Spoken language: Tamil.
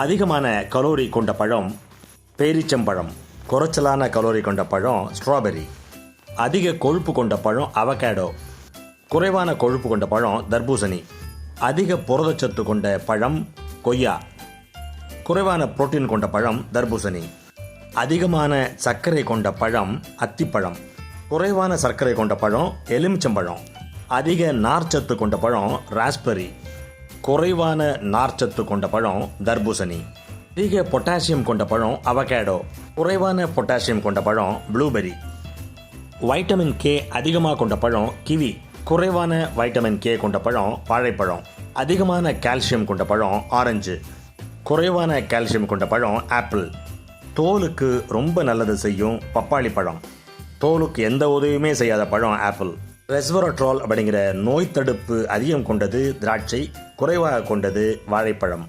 அதிகமான கலோரி கொண்ட பழம் பேரிச்சம்பழம் குறைச்சலான கலோரி கொண்ட பழம் ஸ்ட்ராபெரி அதிக கொழுப்பு கொண்ட பழம் அவகேடோ குறைவான கொழுப்பு கொண்ட பழம் தர்பூசணி. அதிக புரதச்சத்து கொண்ட பழம் கொய்யா. குறைவான புரோட்டீன் கொண்ட பழம் தர்பூசணி. அதிகமான சர்க்கரை கொண்ட பழம் அத்திப்பழம். குறைவான சர்க்கரை கொண்ட பழம் எலுமிச்சம்பழம். அதிக நார்ச்சத்து கொண்ட பழம் ராஸ்பெரி குறைவான நார்ச்சத்து கொண்ட பழம் தர்பூசணி. அதிக பொட்டாசியம் கொண்ட பழம் அவகேடோ. குறைவான பொட்டாசியம் கொண்ட பழம் ப்ளூபெரி வைட்டமின் கே அதிகமாக கொண்ட பழம் கிவி. குறைவான வைட்டமின் கே கொண்ட பழம் வாழைப்பழம். அதிகமான கால்சியம் கொண்ட பழம் ஆரஞ்சு. குறைவான கால்சியம் கொண்ட பழம் ஆப்பிள். தோலுக்கு ரொம்ப நல்லது செய்யும் பப்பாளி பழம். தோலுக்கு எந்த உதவியுமே செய்யாத பழம் ஆப்பிள். ரெஸ்வரட்ரால் அப்படிங்கிற நோய் தடுப்பு அதிகம் கொண்டது திராட்சை குறைவாக கொண்டது வாழைப்பழம்.